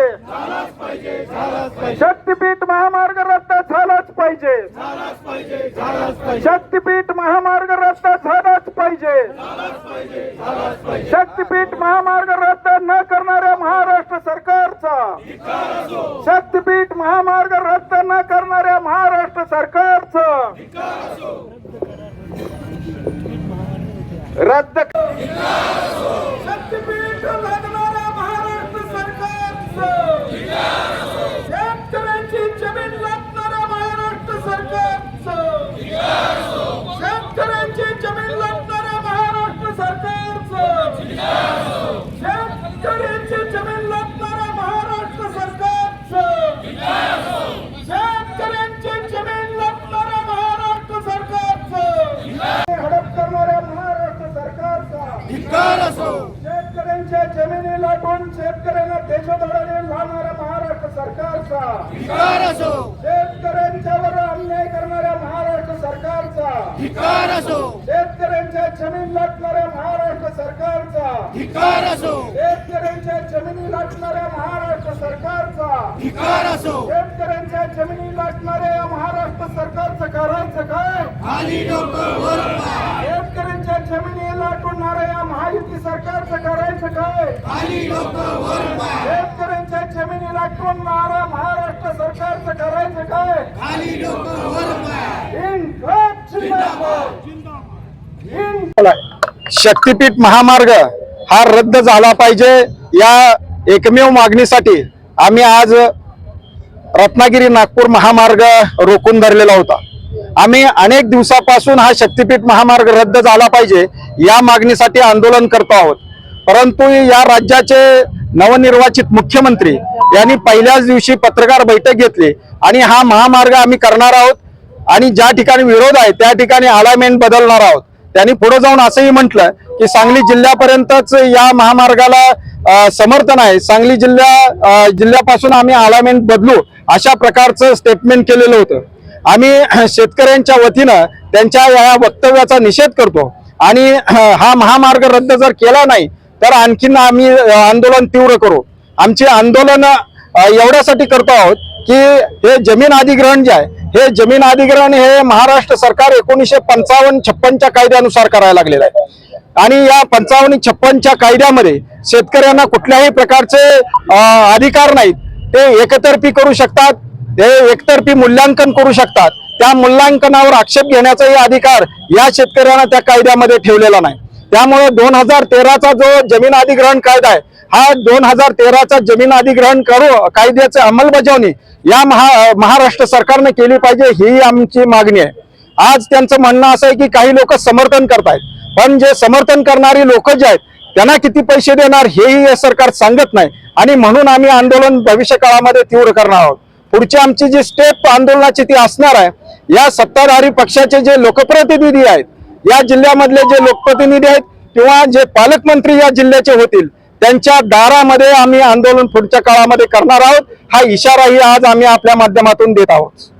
पाहिजे. शक्तीपीठ महामार्ग रद्द झालाच पाहिजे. शक्तीपीठ महामार्ग रद्द झालाच पाहिजे. शक्तीपीठ महामार्ग रद्द न करणाऱ्या महाराष्ट्र सरकारचा. शक्तीपीठ महामार्ग रद्द न करणाऱ्या महाराष्ट्र सरकारचा. रद्द सरकारचा शेतकऱ्यांच्या जमिनी लाटून शेतकऱ्यांना देशोधडाने लावणाऱ्या महाराष्ट्र सरकारचा. शेतकऱ्यांच्यावर अन्याय करणाऱ्या महाराष्ट्र सरकारचा. शेतकऱ्यांच्या जमीन लाटणाऱ्या महाराष्ट्र सरकारचा. शेतकऱ्यांच्या जमिनी लाटणाऱ्या महाराष्ट्र सरकारचा. शेतकऱ्यांच्या जमिनी लाटणाऱ्या महाराष्ट्र सरकारचं करायचं काय? शेतकऱ्यांच्या जमिनी लाटणाऱ्या या महायुती सरकारचं करायचं काय? शेतकऱ्यांच्या जमिनी लाटणाऱ्या महाराष्ट्र सरकारचं करायचं काय? इन्कलाब जिंदाबाद. इन्कलाब. शक्तीपीठ महामार्ग हा रद्द झाला पाहिजे या एकमेव मागणीसाठी आम्ही आज रत्नागिरी नागपूर महामार्ग रोखून धरलेला होता. आम्ही अनेक दिवसापासून हा शक्तीपीठ महामार्ग रद्द झाला पाहिजे या मागणीसाठी आंदोलन करतो आहोत. परंतु या राज्याचे नवनिर्वाचित मुख्यमंत्री यांनी पहिल्याच दिवशी पत्रकार बैठक घेतली आणि हा महामार्ग आम्ही करणार आहोत आणि ज्या ठिकाणी विरोध आहे त्या ठिकाणी अलायमेंट बदलणार आहोत. त्यांनी पुढे जाऊन असंही म्हटलं की सांगली जिल्ह्यापर्यंतच या महामार्गाला समर्थन आहे. सांगली जिल्ह्या जिल्ह्यापासून आम्ही अलायमेंट बदलू अशा प्रकारचं स्टेटमेंट केलेलं होतं. आम्ही शेतकऱ्यांच्या वतीनं त्यांच्या या वक्तव्याचा निषेध करतो. आणि हा महामार्ग रद्द जर केला नाही तर आणखीन आम्ही आंदोलन तीव्र करू. आमचे आंदोलन एवढ्यासाठी करतो आहोत की हे जमीन अधिग्रहण जे आहे हे जमीन अधिग्रहण हे महाराष्ट्र सरकार एकोणीसशे पंचावन्न छप्पनच्या कायद्यानुसार करायला लागलेलं आहे. आणि या पंचावन्न छप्पनच्या कायद्यामध्ये शेतकऱ्यांना कुठल्याही प्रकारचे अधिकार नाहीत. ते एकतर्फी करू शकतात ते एकतर्फी मूल्यांकन करू शकतात. त्या मूल्यांकनावर आक्षेप घेण्याचाही अधिकार या शेतकऱ्यांना त्या कायद्यामध्ये ठेवलेला नाही. त्यामुळे दोन हजार तेराचा जो जमीन अधिग्रहण कायदा आहे हा दोन हजार तेराचा जमीन अधिग्रहण करू कायद्याची अंमलबजावणी या महा महाराष्ट्र सरकारने केली पाहिजे ही आमची मागणी आहे. आज त्यांचं म्हणणं असं आहे की काही लोक समर्थन करतायत. पण जे समर्थन करणारी लोक जे आहेत त्यांना किती पैसे देणार हेही हे सरकार सांगत नाही. आणि म्हणून आम्ही आंदोलन भविष्य काळामध्ये तीव्र करणार आहोत. पुढची आमची जी स्टेप आंदोलनाची ती असणार आहे या सत्ताधारी पक्षाचे जे लोकप्रतिनिधी आहेत या जिल्ह्यामधले जे लोकप्रतिनिधी आहेत किंवा जे पालकमंत्री या जिल्ह्याचे होतील त्यांच्या दारामध्ये आम्ही आंदोलन पुढच्या काळामध्ये करणार आहोत. हा इशाराही आज आम्ही आपल्या माध्यमातून देत आहोत.